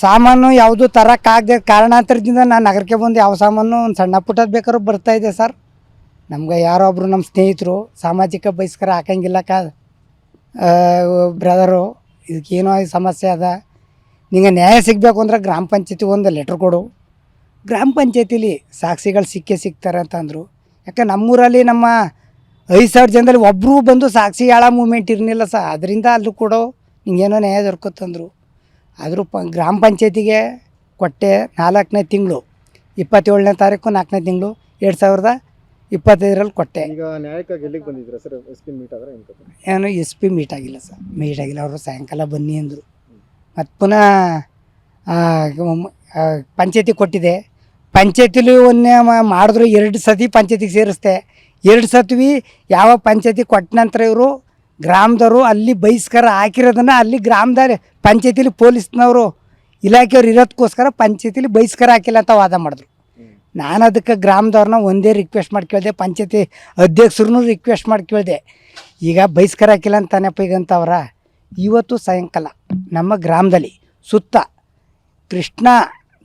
ಸಾಮಾನು ಯಾವುದು ತರೋಕ್ಕಾಗದೆ ಕಾರಣಾಂತರದಿಂದ ನಾನು ನಗರಕ್ಕೆ ಬಂದು ಯಾವ ಸಾಮಾನು ಒಂದು ಸಣ್ಣ ಪುಟ್ಟದ್ದು ಬೇಕಾದ್ರೂ ಬರ್ತಾ ಇದೆ ಸರ್. ನಮ್ಗೆ ಯಾರೋ ಒಬ್ಬರು ನಮ್ಮ ಸ್ನೇಹಿತರು, ಸಾಮಾಜಿಕ ಬಹಿಷ್ಕಾರ ಹಾಕಂಗಿಲ್ಲ ಕಾ ಬ್ರದರು ಇದಕ್ಕೇನೋ ಸಮಸ್ಯೆ ಅದ. ನಿಂಗೆ ನ್ಯಾಯ ಸಿಗಬೇಕು ಅಂದ್ರೆ ಗ್ರಾಮ ಪಂಚಾಯತಿ ಒಂದು ಲೆಟ್ರ್ ಕೊಡು. ಗ್ರಾಮ ಪಂಚಾಯತಿಲಿ ಸಾಕ್ಷಿಗಳು ಸಿಕ್ಕೇ ಸಿಗ್ತಾರೆ ಅಂತಂದರು. ಯಾಕೆ ನಮ್ಮೂರಲ್ಲಿ ನಮ್ಮ ಐದು ಸಾವಿರ ಜನದಲ್ಲಿ ಒಬ್ಬರು ಬಂದು ಸಾಕ್ಷಿ ಆಳ ಮೂಮೆಂಟ್ ಇರಲಿಲ್ಲ ಸರ್. ಅದರಿಂದ ಅಲ್ಲೂ ಕೊಡೋ ನಿಂಗೇನೋ ನ್ಯಾಯ ದೊರಕುತ್ತಂದರು. ಆದರೂ ಪ ಗ್ರಾಮ ಪಂಚಾಯತಿಗೆ ಕೊಟ್ಟೆ ನಾಲ್ಕನೇ ತಿಂಗಳು ಇಪ್ಪತ್ತೇಳನೇ ತಾರೀಕು ನಾಲ್ಕನೇ ತಿಂಗಳು ಎರಡು ಸಾವಿರದ ಇಪ್ಪತ್ತೈದರಲ್ಲಿ ಕೊಟ್ಟೆ. ಈಗ ನ್ಯಾಯಕ್ಕಾಗಿ ಎಲ್ಲಿಗೆ ಬಂದಿದ್ದೀರಾ ಸರ್? ಎಸ್ ಪಿ ಮೀಟ್ ಆದರೆ ಏನು ಎಸ್ ಪಿ ಮೀಟ್ ಆಗಿಲ್ಲ ಸರ್. ಮೀಟ್ ಆಗಿಲ್ಲ. ಅವರು ಸಾಯಂಕಾಲ ಬನ್ನಿ ಅಂದರು. ಮತ್ತು ಪುನಃ ಪಂಚಾಯತಿ ಕೊಟ್ಟಿದೆ. ಪಂಚಾಯತಿಲಿ ಒಂದೇ ಮಾಡಿದ್ರು ಎರಡು ಸತಿ ಪಂಚಾಯತಿಗೆ ಸೇರಿಸ್ದೆ. ಎರಡು ಸತಿ ಯಾವ ಪಂಚಾಯತಿ ಕೊಟ್ಟ ನಂತರ ಇವರು ಗ್ರಾಮದವರು ಅಲ್ಲಿ ಬಹಿಷ್ಕಾರ ಹಾಕಿರೋದನ್ನು ಅಲ್ಲಿ ಗ್ರಾಮದ ಪಂಚಾಯತಿಲಿ ಪೊಲೀಸ್ನವರು ಇಲಾಖೆಯವ್ರು ಇರೋದಕ್ಕೋಸ್ಕರ ಪಂಚಾಯತಿಲಿ ಬಹಿಷ್ಕಾರ ಹಾಕಿಲ್ಲ ಅಂತ ವಾದ ಮಾಡಿದ್ರು. ನಾನು ಅದಕ್ಕೆ ಗ್ರಾಮದವ್ರನ್ನ ಒಂದೇ ರಿಕ್ವೆಸ್ಟ್ ಮಾಡಿ ಕೇಳಿದೆ, ಪಂಚಾಯತಿ ಅಧ್ಯಕ್ಷರನ್ನು ರಿಕ್ವೆಸ್ಟ್ ಮಾಡಿ ಕೇಳಿದೆ. ಈಗ ಬಹಿಷ್ಕಾರ ಹಾಕಿಲ್ಲ ಅಂತಾನಪ್ಪ ಈಗ ಅಂತವ್ರ ಇವತ್ತು ಸಾಯಂಕಾಲ ನಮ್ಮ ಗ್ರಾಮದಲ್ಲಿ ಸುತ್ತ ಕೃಷ್ಣ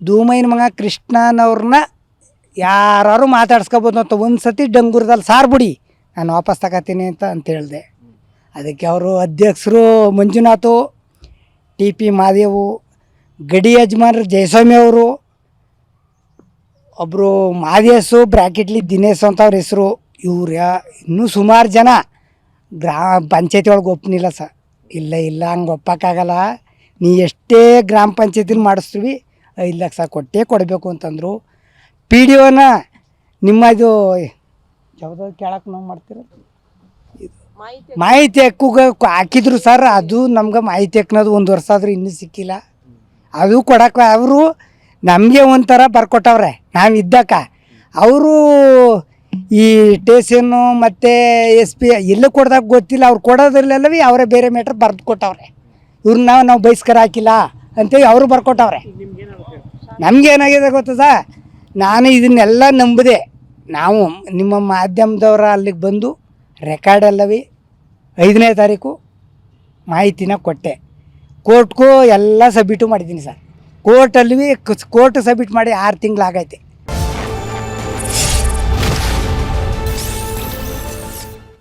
ಧೂಮೈನ ಮಗ ಕೃಷ್ಣನವ್ರನ್ನ ಯಾರು ಮಾತಾಡ್ಸ್ಕೊಬೋದು ಅಂತ ಒಂದು ಸತಿ ಡಂಗೂರದಲ್ಲಿ ಸಾರ್ಬಿಡಿ. ನಾನು ವಾಪಸ್ ತಗೋತೀನಿ ಅಂತ ಅಂತ ಹೇಳಿದೆ. ಅದಕ್ಕೆ ಅವರು ಅಧ್ಯಕ್ಷರು ಮಂಜುನಾಥು ಟಿ ಪಿ ಮಾದೇವು, ಗಡಿ ಯಜಮಾನ್ರು ಜಯಸ್ವಾಮಿ ಅವರು ಒಬ್ಬರು ಮಾದೇಶು ಬ್ರ್ಯಾಕೆಟ್ಲಿ ದಿನೇಶ್ ಅಂತ ಅವ್ರ ಹೆಸರು. ಇವ್ರ ಇನ್ನೂ ಸುಮಾರು ಜನ ಗ್ರಾ, ಪಂಚಾಯತಿ ಒಳಗೆ ಒಪ್ಪನಿಲ್ಲ ಸರ್. ಇಲ್ಲ ಇಲ್ಲ, ಹಂಗೆ ಒಪ್ಪಕ್ಕಾಗಲ್ಲ ನೀ ಎಷ್ಟೇ ಗ್ರಾಮ ಪಂಚಾಯತಿನ ಮಾಡಿಸ್ತೀವಿ, ಐದು ಲಕ್ಷ ಕೊಟ್ಟೇ ಕೊಡಬೇಕು ಅಂತಂದರು. ಪಿ ಡಿ ಒನ ನಿಮ್ಮ ಇದು, ಯಾವುದೋ ಕೇಳಕ್ಕೆ ನಾವು ಮಾಡ್ತೀರ? ಮಾಹಿತಿ ಹಕ್ಕು ಹಾಕಿದ್ರು ಸರ್, ಅದು ನಮ್ಗೆ ಮಾಹಿತಿ ಹಕ್ಕನದು ಒಂದು ವರ್ಷ ಆದರೂ ಇನ್ನೂ ಸಿಕ್ಕಿಲ್ಲ. ಅದು ಕೊಡಕ್ಕೆ ಅವರು ನಮಗೆ ಒಂಥರ ಬರ್ಕೊಟ್ಟವ್ರೆ, ನಾವು ಇದ್ದಕ್ಕ. ಅವರು ಈ ಟೇಷನ್ನು ಮತ್ತು ಎಸ್ ಪಿ ಎಲ್ಲೂ ಕೊಡ್ದಾಗ ಗೊತ್ತಿಲ್ಲ, ಅವ್ರು ಕೊಡೋದ್ರಲ್ಲೆಲ್ಲವೇ ಅವರೇ ಬೇರೆ ಮೇಟ್ರ್ ಬರೆದು ಕೊಟ್ಟವ್ರೆ. ಇವ್ರನ್ನ ನಾವು ಬಯಸ್ಕರ ಹಾಕಿಲ್ಲ ಅಂತೇಳಿ ಅವರು ಬರ್ಕೊಟ್ಟವ್ರೆ. ನಮ್ಗೆ ಏನಾಗಿದೆ ಗೊತ್ತದ ನಾನು ಇದನ್ನೆಲ್ಲ ನಂಬಿದೆ, ನಾವು ನಿಮ್ಮ ಮಾಧ್ಯಮದವರ ಅಲ್ಲಿಗೆ ಬಂದು ರೆಕಾರ್ಡ್ ಎಲ್ಲವೇ ಐದನೇ ತಾರೀಕು ಮಾಹಿತಿನ ಕೊಟ್ಟೆ. ಕೋರ್ಟ್ಗೂ ಎಲ್ಲ ಸಬ್ಮಿಟು ಮಾಡಿದ್ದೀನಿ ಸರ್. ಕೋರ್ಟಲ್ಲಿ ಕೋರ್ಟ್ ಸಬ್ಮಿಟ್ ಮಾಡಿ ಆರು ತಿಂಗಳಾಗೈತೆ.